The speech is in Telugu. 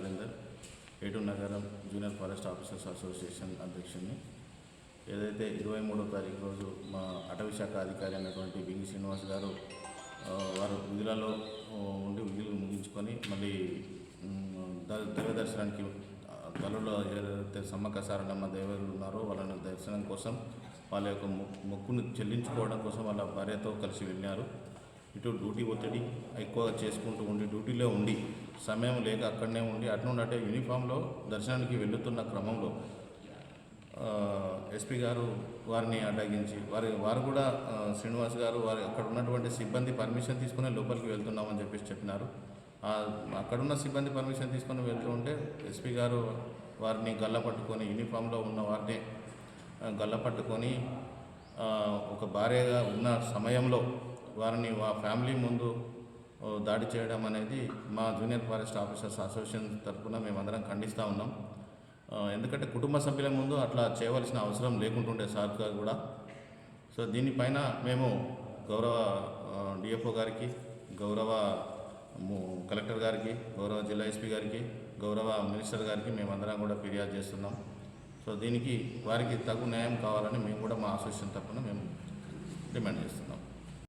నరేందర్ ఏటూరు నగరం జూనియర్ ఫారెస్ట్ ఆఫీసర్స్ అసోసియేషన్ అధ్యక్షుడిని. ఏదైతే ఇరవై మూడో తారీఖు రోజు మా అటవీ శాఖ అధికారి అయినటువంటి బింగి శ్రీనివాస్ గారు వారు విధులలో ఉండి విధులు ముగించుకొని మళ్ళీ మ్, దైవ దర్శనానికి తలలో ఏదైతే సమ్మక్క సారలమ్మ దేవతలు ఉన్నారో వాళ్ళని దర్శనం కోసం వాళ్ళ యొక్క మొక్కును చెల్లించుకోవడం కోసం వాళ్ళ భార్యతో కలిసి వెళ్ళారు. ఇటు డ్యూటీ ఒత్తిడి ఎక్కువగా చేసుకుంటూ ఉండి డ్యూటీలో ఉండి సమయం లేక అక్కడనే ఉండి అట్నుండి అంటే యూనిఫామ్లో దర్శనానికి వెళుతున్న క్రమంలో ఎస్పీ గారు వారిని అడ్డగించి వారి వారు కూడా శ్రీనివాస్ గారు వారి అక్కడ ఉన్నటువంటి సిబ్బంది పర్మిషన్ తీసుకుని లోపలికి వెళ్తున్నామని చెప్పేసి చెప్పినారు. అక్కడున్న సిబ్బంది పర్మిషన్ తీసుకొని వెళ్తూ ఉంటే ఎస్పీ గారు వారిని గల్ల పట్టుకొని యూనిఫామ్లో ఉన్న వారిని గల్ల పట్టుకొని ఒక భార్యగా ఉన్న సమయంలో వారిని ఆ ఫ్యామిలీ ముందు దాడి చేయడం అనేది మా జూనియర్ ఫారెస్ట్ ఆఫీసర్స్ అసోసియేషన్ తరఫున మేమందరం ఖండిస్తూ ఉన్నాం. ఎందుకంటే కుటుంబ సభ్యుల ముందు అట్లా చేయవలసిన అవసరం లేకుంటుండే సార్ గారు కూడా. సో దీనిపైన మేము గౌరవ డిఎఫ్ఓ గారికి గౌరవ కలెక్టర్ గారికి గౌరవ జిల్లా ఎస్పీ గారికి గౌరవ మినిస్టర్ గారికి మేమందరం కూడా ఫిర్యాదు చేస్తున్నాం. సో దీనికి వారికి తగు న్యాయం కావాలని మేము కూడా మా అసోసియేషన్ తరఫున మేము డిమాండ్ చేస్తున్నాం.